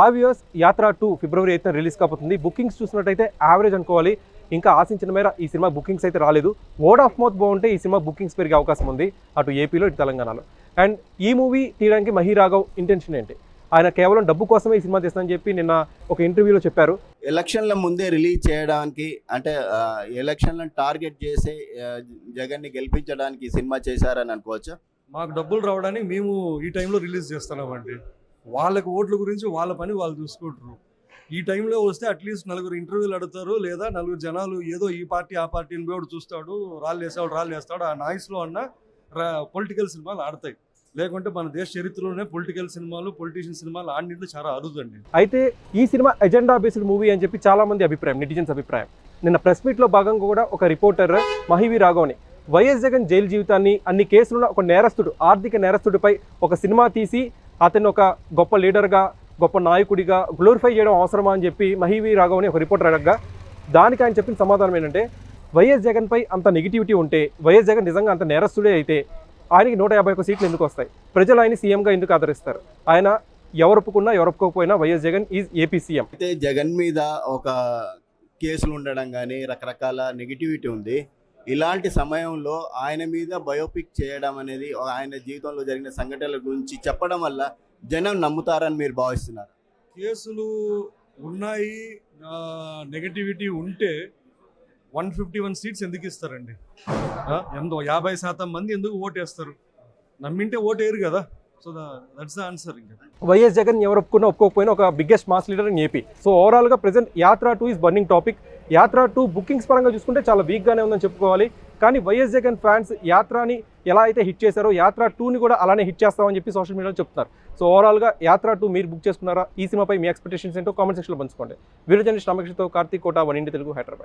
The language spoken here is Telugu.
హావియర్స్ Yatra two February eighth release కాబోతుంది. బుకింగ్స్ చూసినట్టయితే యావరేజ్ అనుకోవాలి. ఇంకా ఆశించిన మేర ఈ సినిమా బుకింగ్స్ అయితే రాలేదు. వర్డ్ ఆఫ్ మౌత్ బాగుంటే ఈ సినిమా బుకింగ్స్ పెరిగే అవకాశం ఉంది. అటు ఏపీలో ఇటు తెలంగాణలో. అండ్ ఈ మూవీ తీయడానికి మహి రాఘవ్ ఇంటెన్షన్ ఏంటి? ఆయన కేవలం డబ్బు కోసమే ఈ సినిమా తీస్తానని చెప్పి నిన్న ఒక ఇంటర్వ్యూలో చెప్పారు. ఎలక్షన్ల ముందే రిలీజ్ చేయడానికి అంటే ఎలక్షన్లను టార్గెట్ చేసి జగన్ని గెలిపించడానికి ఈ సినిమా చేశారని అనుకోవచ్చా? మాకు డబ్బులు రావడానికి మేము ఈ టైంలో రిలీజ్ చేస్తున్నామండి. వాళ్ళకి ఓట్ల గురించి వాళ్ళ పని వాళ్ళు చూసుకుంటారు. ఈ టైంలో వస్తే అట్లీస్ట్ నలుగురు ఇంటర్వ్యూలు అడుగుతారు లేదా నలుగురు జనాలు ఏదో ఈ పార్టీ ఆ పార్టీని పోయి చూస్తాడు రాళ్ళు వేస్తాడు రాళ్ళు వేస్తాడు ఆ నాయిస్లో అన్న పొలిటికల్ సినిమాలు ఆడతాయి. లేకుంటే మన దేశ చరిత్రలోనే పొలిటికల్ సినిమాలు పొలిటీషియన్ సినిమాలు ఆడినట్లు చాలా అరుదండి. అయితే ఈ సినిమా ఎజెండా బేస్డ్ మూవీ అని చెప్పి చాలా మంది అభిప్రాయం నెటిజన్స్ అభిప్రాయం. నిన్న ప్రెస్ మీట్లో భాగంగా కూడా ఒక రిపోర్టర్ మహివి రాఘవని. వైఎస్ జగన్ జైలు జీవితాన్ని అన్ని కేసులున్న ఒక నేరస్తుడు ఆర్థిక నేరస్తుడిపై ఒక సినిమా తీసి అతను ఒక గొప్ప లీడర్గా గొప్ప నాయకుడిగా గ్లోరిఫై చేయడం అవసరమా అని చెప్పి మహివి రాఘవని ఒక రిపోర్టర్ అడగగా దానికి ఆయన చెప్పిన సమాధానం ఏంటంటే వైఎస్ జగన్పై అంత నెగిటివిటీ ఉంటే వైఎస్ జగన్ నిజంగా అంత నేరస్తుడే అయితే ఆయనకి నూట యాభై ఒక్క సీట్లు ఎందుకు వస్తాయి? ప్రజలు ఆయన సీఎంగా ఎందుకు ఆదరిస్తారు? ఆయన ఎవరొప్పుకున్నా ఎవరొప్పుకోకపోయినా YS Jagan is AP CM. అయితే జగన్ మీద ఒక కేసులు ఉండడం కానీ రకరకాల నెగిటివిటీ ఉంది. ఇలాంటి సమయంలో ఆయన మీద బయోపిక్ చేయడం అనేది ఆయన జీవితంలో జరిగిన సంఘటనల గురించి చెప్పడం వల్ల జనం నమ్ముతారని మీరు భావిస్తున్నారు. కేసులు ఉన్నాయి నెగటివిటీ ఉంటే వన్ ఫిఫ్టీ వన్ సీట్స్ ఎందుకు ఇస్తారండి? ఎంతో యాభై శాతం మంది ఎందుకు ఓటేస్తారు? నమ్మింటే ఓటేయరు కదా. సో దట్స్ ద ఆన్సర్ ఇంకా. వైఎస్ జగన్ ఎవరు ఒప్పుకున్నా ఒప్పుకోకపోయినా ఒక బిగ్గెస్ట్ మాస్ లీడర్ అని ఏపీ సో ఓవరాల్గా present Yatra two is burning topic Yatra two bookings పరంగా చూసుకుంటే చాలా వీక్గానే ఉందని చెప్పుకోవాలి. కానీ వైఎస్ జగన్ ఫ్యాన్స్ యాత్రని ఎలా అయితే హిట్ చేశారో యాత్ర టూని కూడా అలానే హిట్ చేస్తామని చెప్పి సోషల్ మీడియాలో చెప్తున్నారు. సో ఓవరాల్గా యాత్ర టూ మీరు బుక్ చేసుకున్నారా? ఈ సినిమాపై మీ ఎక్స్పెక్టేషన్స్ ఏంటో కామెంట్ సెక్షన్లో పంచుకోండి. వీడియో జర్నలిస్ట్ రామకృష్ణతో కార్తీక్ కోట వన్ ఇండి తెలుగు హైదరాబాద్